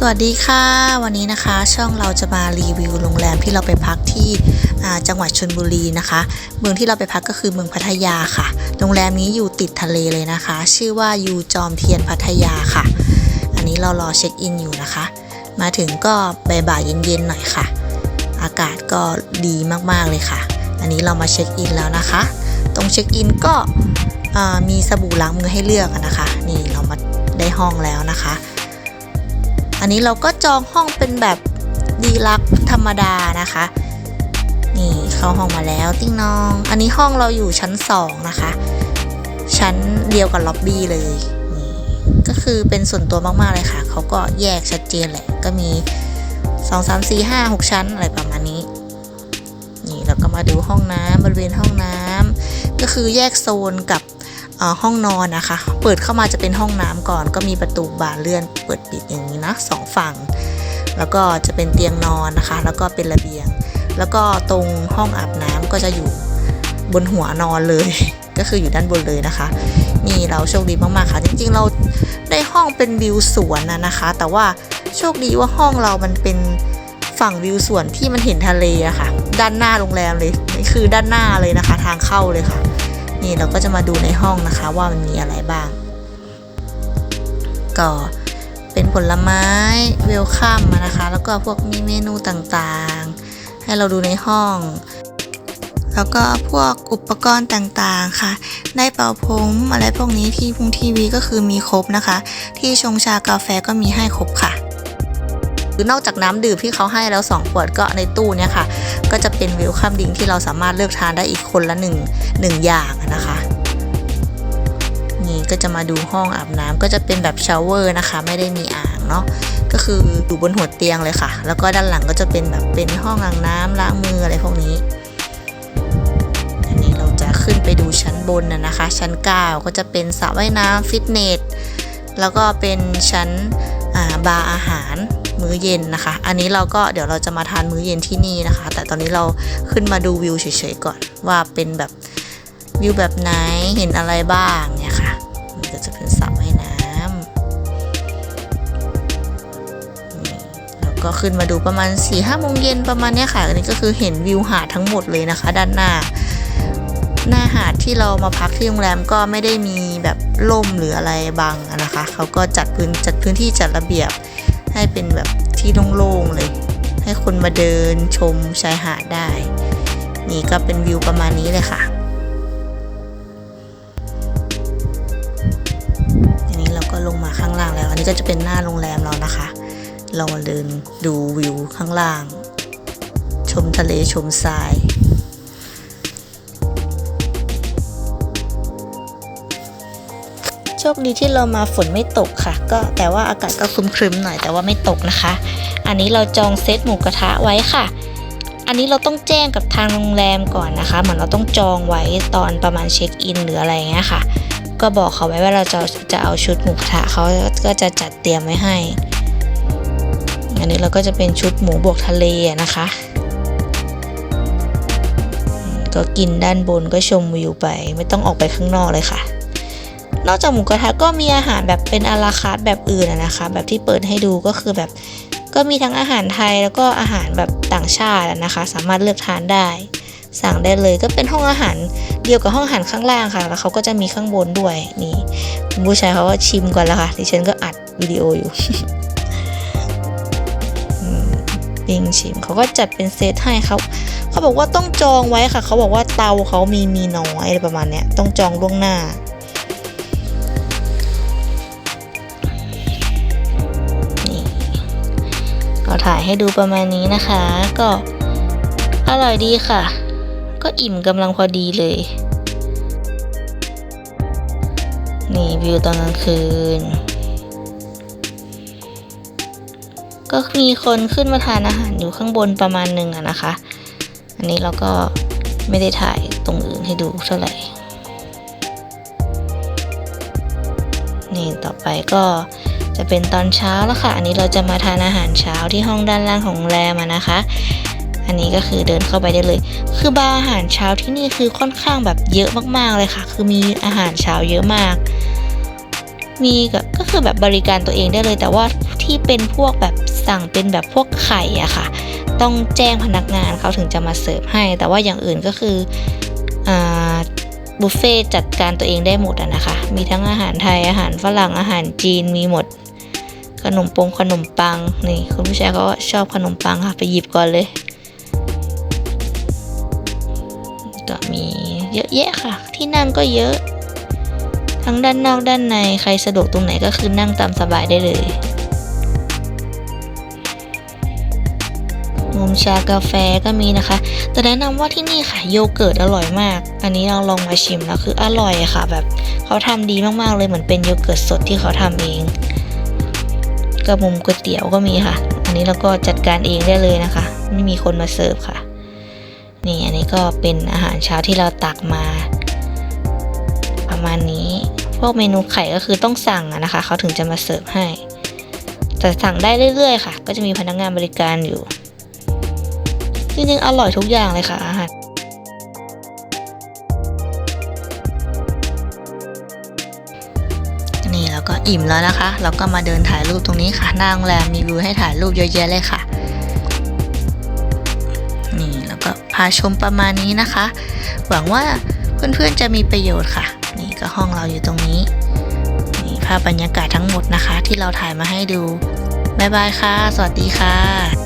สวัสดีค่ะ วันนี้นะคะ ช่องเราจะมารีวิวโรงแรมที่เราไปพักที่จังหวัดชลบุรีนะคะ เมืองที่เราไปพักก็คือเมืองพัทยาค่ะ โรงแรมนี้อยู่ติดทะเลเลยนะคะ ชื่อว่ายูจอมเทียนพัทยาค่ะ อันนี้เรารอเช็คอินอยู่นะคะ มาถึงก็บ่ายเย็นๆหน่อยค่ะ อากาศก็ดีมากๆเลยค่ะ อันนี้เรามาเช็คอินแล้วนะคะ ตรงเช็คอินก็มีสบู่ล้างมือให้เลือกนะคะ นี่เรามาได้ห้องแล้วนะคะ อันนี้เราก็จองห้องเป็นแบบดีลักธรรมดานะคะ นี่เข้าห้องมาแล้วติ้งน้อง อันนี้ห้องเราอยู่ชั้นสองนะคะ ชั้นเดียวกับล็อบบี้เลยก็คือเป็นส่วนตัวมากๆเลยค่ะ เขาก็แยกชัดเจนแหละ ก็มีสองสามสี่ห้าหกชั้นอะไรประมาณนี้ นี่เราก็มาดูห้องน้ำบริเวณห้องน้ำก็คือแยกโซนกับห้องนอนนะคะ เปิดเข้ามาจะเป็นห้องน้ำก่อน ก็มีประตูบานเลื่อนเปิดปิดอย่าง นะสองฝั่ง แล้วก็จะเป็นเตียงนอนนะคะ แล้วก็เป็นระเบียง แล้วก็ตรงห้องอาบน้ำก็จะอยู่บนหัวนอนเลย ก็คืออยู่ด้านบนเลยนะคะ นี่เราโชคดีมากๆค่ะ จริงๆเราได้ห้องเป็นวิวสวนนะนะคะ แต่ว่าโชคดีว่าห้องเรามันเป็นฝั่งวิวสวนที่มันเห็นทะเลอะค่ะ ด้านหน้าโรงแรมเลยนี่คือด้านหน้าเลยนะคะ ทางเข้าเลยค่ะ นี่เราก็จะมาดูในห้องนะคะว่ามันมีอะไรบ้าง ก็ เป็นผลไม้เวลคัมนะคะ แล้วก็พวกมีเมนูต่างๆ ให้เราดูในห้อง แล้วก็พวกอุปกรณ์ต่างๆค่ะ ได้เป่าผมอะไรพวกนี้ที่พุงทีวีก็คือมีครบนะคะ ที่ชงชากาแฟก็มีให้ครบค่ะหรือนอกจากน้ำดื่มที่เขาให้แล้ว2ขวดก็ในตู้เนี่ยค่ะ ก็จะเป็นวิลคัมดิงที่เราสามารถเลือกทานได้อีกคนละ1 1อย่างนะคะ นี่ก็จะมาดูห้องอาบน้ำก็จะเป็นแบบชาวเวอร์นะคะ ไม่ได้มีอ่างเนาะก็คืออยู่บนหัวเตียงเลยค่ะ แล้วก็ด้านหลังก็จะเป็นแบบเป็นห้องอางน้ำล้างมืออะไรพวกนี้อันนี้เราจะขึ้นไปดูชั้นบนนะนะคะ ชั้น 9 ก็จะเป็นสระว่ายน้ำฟิตเนสแล้วก็เป็นชั้นอ่าบาร์อาหารมื้อเย็นนะคะ อันนี้เราก็เดี๋ยวเราจะมาทานมื้อเย็นที่นี่นะคะ แต่ตอนนี้เราขึ้นมาดูวิวเฉยๆก่อนว่าเป็นแบบวิวแบบไหนเห็นอะไรบ้างเนี่ย ก็ขึ้นมาดูประมาณ4ี่ห้าโมงเย็นประมาณนี้ค่ะอันนี้ก็คือเห็นวิวหาดทั้งหมดเลยนะคะ ด้านหน้า หน้าหาดที่เรามาพักที่โรงแรมก็ไม่ได้มีแบบล่มหรืออะไรบังอะนะคะ เขาก็จัดพื้นจัดพื้นที่จัดระเบียบ ให้เป็นแบบที่โล่งๆเลย ให้คนมาเดินชมชายหาดได้ นี่ก็เป็นวิวประมาณนี้เลยค่ะอันนี้เราก็ลงมาข้างล่างแล้ว อันนี้ก็จะเป็นหน้าโรงแรมเรานะคะ เรามาเดินดูวิวข้างล่าง ชมทะเลชมทราย โชคดีที่เรามาฝนไม่ตกค่ะ ก็แต่ว่าอากาศก็ครึมๆหน่อยแต่ว่าไม่ตกนะคะ อันนี้เราจองเซตหมูกระทะไว้ค่ะ อันนี้เราต้องแจ้งกับทางโรงแรมก่อนนะคะเหมือนเราต้องจองไว้ตอนประมาณเช็คอินหรืออะไรเงี้ยค่ะก็บอกเขาไว้ว่าเราจะจะเอาชุดหมูกระทะเขาก็จะจัดเตรียมไว้ให้ อันนี้เราก็จะเป็นชุดหมูบวกทะเลนะคะ ก็กินด้านบนก็ชมวิวไป ไม่ต้องออกไปข้างนอกเลยค่ะ นอกจากหมูกระทะก็มีอาหารแบบเป็นอาราคาร์ทแบบอื่นนะคะ แบบที่เปิดให้ดูก็คือแบบก็มีทั้งอาหารไทยแล้วก็อาหารแบบต่างชาตินะคะ สามารถเลือกทานได้ สั่งได้เลยก็เป็นห้องอาหารเดียวกับห้องอาหารข้างล่างค่ะ แล้วเขาก็จะมีข้างบนด้วยนี่คุณผู้ชายเขาก็ชิมก่อนแล้วค่ะดิฉันก็อัดวิดีโออยู่ ปิ้งชิมเขาก็จัดเป็นเซตให้เขาเขาบอกว่าต้องจองไว้ค่ะ เขาบอกว่าเตาเขามีมีน้อยอะไรประมาณเนี้ยต้องจองล่วงหน้านี่เราถ่ายให้ดูประมาณนี้นะคะ ก็อร่อยดีค่ะ ก็อิ่มกำลังพอดีเลย นี่วิวตอนกลางคืน ก็มีคนขึ้นมาทานอาหารอยู่ข้างบนประมาณหนึ่งอะนะคะ อันนี้เราก็ไม่ได้ถ่ายตรงอื่นให้ดูเท่าไหร่ นี่ต่อไปก็จะเป็นตอนเช้าแล้วค่ะ อันนี้เราจะมาทานอาหารเช้าที่ห้องด้านล่างของโรงแรมะนะคะ อันนี้ก็คือเดินเข้าไปได้เลย คือบาร์อาหารเช้าที่นี่คือค่อนข้างแบบเยอะมากๆเลยค่ะ คือมีอาหารเช้าเยอะมาก มีก็คือแบบบริการตัวเองได้เลย แต่ว่า ที่เป็นพวกแบบสั่งเป็นแบบพวกไข่อะค่ะ ต้องแจ้งพนักงานเขาถึงจะมาเสิร์ฟให้ แต่ว่าอย่างอื่นก็คืออบุฟเฟ่ต์จัดการตัวเองได้หมดอะนะคะ มีทั้งอาหารไทยอาหารฝรั่งอาหารจีนมีหมด ขนมปงขนมปังนี่คุณผู้ชายเขาชอบขนมปังค่ะไปหยิบก่อนเลยก็มีเยอะแยะค่ะ ที่นั่งก็เยอะ ทั้งด้านนอกด้านในใครสะดวกตรงไหนก็คือนั่งตามสบายได้เลย มุมชากาแฟก็มีนะคะ แต่แนะนำว่าที่นี่ค่ะโยเกิร์ตอร่อยมาก อันนี้เราลองมาชิมแล้วคืออร่อยค่ะ แบบเขาทำดีมากๆเลยเหมือนเป็นโยเกิร์ตสดที่เขาทำเองกับมุมก๋วยเตี๋ยวก็มีค่ะ อันนี้เราก็จัดการเองได้เลยนะคะ ไม่มีคนมาเสิร์ฟค่ะ นี่อันนี้ก็เป็นอาหารเช้าที่เราตักมา ประมาณนี้พวกเมนูไข่ก็คือต้องสั่งนะคะ เขาถึงจะมาเสิร์ฟให้แต่สั่งได้เรื่อยๆ ค่ะ ก็จะมีพนักงานบริการอยู่ จริงๆอร่อยทุกอย่างเลยค่ะอาหารนี่แล้วก็อิ่มแล้วนะคะ เราก็มาเดินถ่ายรูปตรงนี้ค่ะหน้าโรงแรมมีวิวให้ถ่ายรูปเยอะแยะเลยค่ะ นี่แล้วก็พาชมประมาณนี้นะคะ หวังว่าเพื่อนๆจะมีประโยชน์ค่ะ นี่ก็ห้องเราอยู่ตรงนี้นี่ภาพบรรยากาศทั้งหมดนะคะ ที่เราถ่ายมาให้ดู บ๊ายบายค่ะ สวัสดีค่ะ